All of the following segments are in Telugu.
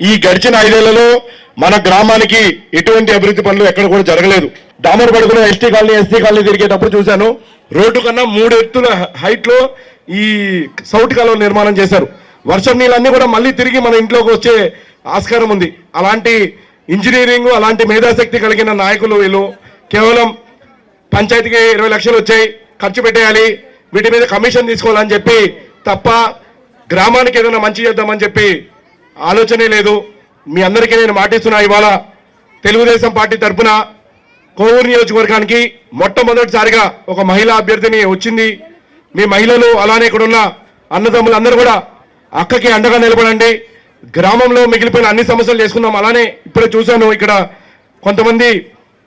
ఈ గడిచిన ఐదేళ్ళలో మన గ్రామానికి ఎటువంటి అభివృద్ధి పనులు ఎక్కడ కూడా జరగలేదు. డామర్ పడుకున్న ఎస్టీ కాలనీ ఎస్టీ కాలనీ తిరిగేటప్పుడు చూశాను. రోడ్డు కన్నా మూడు ఎత్తుల హైట్లో ఈ సౌట్ కాలువ నిర్మాణం చేశారు. వర్షం నీళ్ళన్నీ కూడా మళ్ళీ తిరిగి మన ఇంట్లోకి వచ్చే ఆస్కారం ఉంది. అలాంటి ఇంజనీరింగ్ అలాంటి మేధాశక్తి కలిగిన నాయకులు వీళ్ళు కేవలం పంచాయతీకి ఇరవై లక్షలు వచ్చాయి ఖర్చు పెట్టేయాలి వీటి మీద కమిషన్ తీసుకోవాలని చెప్పి తప్ప గ్రామానికి ఏదైనా మంచి చేద్దామని చెప్పి ఆలోచనే లేదు. మీ అందరికీ నేను మాటిస్తున్నా ఇవాళ తెలుగుదేశం పార్టీ తరఫున కోవూరు నియోజకవర్గానికి మొట్టమొదటిసారిగా ఒక మహిళా అభ్యర్థిని వచ్చింది. మీ మహిళలు అలానే ఇక్కడ ఉన్న అన్నదమ్ములు అందరూ కూడా అక్కకి అండగా నిలబడండి. గ్రామంలో మిగిలిపోయిన అన్ని సమస్యలు చేసుకుందాం. అలానే ఇప్పుడే చూశాను ఇక్కడ కొంతమంది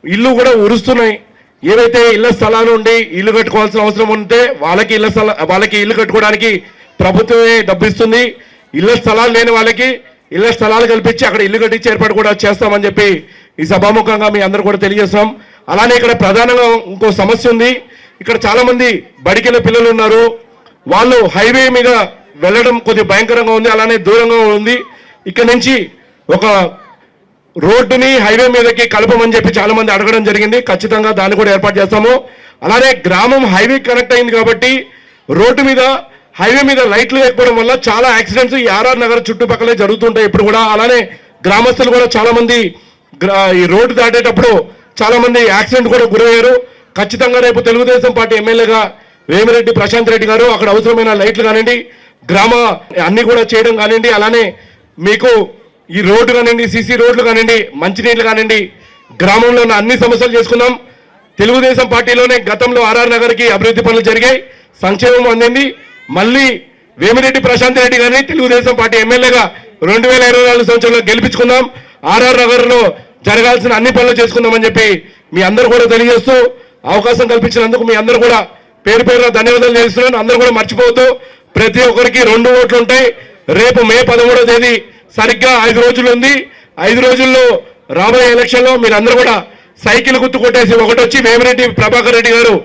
ఇల్లు కూడా ఉరుస్తున్నాయి. ఏవైతే ఇళ్ళ స్థలాలు ఉండి ఇల్లు కట్టుకోవాల్సిన అవసరం ఉంటే వాళ్ళకి ఇళ్ళ స్థల వాళ్ళకి ఇల్లు కట్టుకోవడానికి ప్రభుత్వమే డబ్బిస్తుంది ఇళ్ళ స్థలాలు లేని వాళ్ళకి ఇళ్ళ స్థలాలు కల్పించి అక్కడ ఇల్లు కట్టించి ఏర్పాటు కూడా చేస్తామని చెప్పి ఈ సభాముఖంగా మీ అందరూ కూడా తెలియజేస్తాం అలానే ఇక్కడ ప్రధానంగా ఇంకో సమస్య ఉంది. ఇక్కడ చాలామంది బడికిన పిల్లలు ఉన్నారు. వాళ్ళు హైవే మీద వెళ్ళడం కొద్దిగా భయంకరంగా ఉంది. అలానే దూరంగా ఉంది. ఇక్కడ నుంచి ఒక రోడ్డుని హైవే మీదకి కలపమని చెప్పి చాలా మంది అడగడం జరిగింది. ఖచ్చితంగా దాన్ని కూడా ఏర్పాటు చేస్తాము. అలానే గ్రామం హైవే కనెక్ట్ అయింది కాబట్టి రోడ్డు మీద హైవే మీద లైట్లు లేకపోవడం వల్ల చాలా యాక్సిడెంట్స్ ఈ ఆర్ఆర్ నగర్ చుట్టుపక్కలే జరుగుతుంటాయి. ఇప్పుడు కూడా అలానే గ్రామస్తులు కూడా చాలా మంది గ్రా- ఈ రోడ్డు దాటేటప్పుడు చాలా మంది యాక్సిడెంట్ కూడా గురయ్యారు. ఖచ్చితంగా రేపు తెలుగుదేశం పార్టీ ఎమ్మెల్యేగా వేమిరెడ్డి ప్రశాంత్ రెడ్డి గారు అక్కడ అవసరమైన లైట్లు కానివ్వండి గ్రామ అన్ని కూడా చేయడం కానివ్వండి అలానే మీకు ఈ రోడ్డు కానివ్వండి సీసీ రోడ్లు కానివ్వండి మంచినీళ్ళు కానివ్వండి గ్రామంలో ఉన్న అన్ని సమస్యలు చేసుకుందాం తెలుగుదేశం పార్టీలోనే గతంలో ఆర్ఆర్ నగర్కి అభివృద్ధి పనులు జరిగాయి. సంక్షేమం అందింది. మళ్ళీ వేమిరెడ్డి ప్రశాంత్ రెడ్డి గారిని తెలుగుదేశం పార్టీ ఎమ్మెల్యేగా రెండు వేల ఇరవై నాలుగు సంవత్సరంలో గెలిపించుకుందాం. ఆర్ఆర్ నగర్లో జరగాల్సిన అన్ని పనులు చేసుకుందామని చెప్పి మీ అందరూ కూడా తెలియజేస్తూ అవకాశం కల్పించినందుకు మీ అందరూ కూడా పేరు పేరున ధన్యవాదాలు చేస్తున్నాను అందరూ కూడా మర్చిపోవద్దు. ప్రతి ఒక్కరికి రెండు ఓట్లు ఉంటాయి. రేపు మే పదమూడవ తేదీ సరిగ్గా ఐదు రోజులు ఉంది. ఐదు రోజుల్లో రాబోయే ఎలక్షన్లో మీరందరూ కూడా సైకిల్ గుర్తు కొట్టేసి ఒకటి వచ్చి వేమిరెడ్డి ప్రభాకర్ రెడ్డి గారు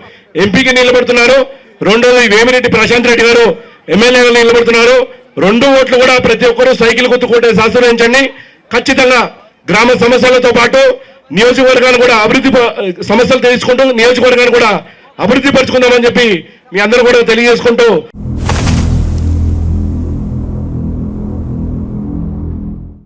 ఎంపీకి నిలబడుతున్నారు. రెండోది వేమిరెడ్డి ప్రశాంత్ రెడ్డి గారు ఎమ్మెల్యేగా నిలబడుతున్నారు. రెండు ఓట్లు కూడా ప్రతి ఒక్కరూ సైకిల్ గుర్తు కొట్టేసి ఖచ్చితంగా గ్రామ సమస్యలతో పాటు నియోజకవర్గాన్ని కూడా అభివృద్ధి ప- సమస్యలు తెలుసుకుంటూ నియోజకవర్గాన్ని కూడా అభివృద్ధి పరుచుకుందామని చెప్పి మీ అందరూ కూడా తెలియజేసుకుంటూ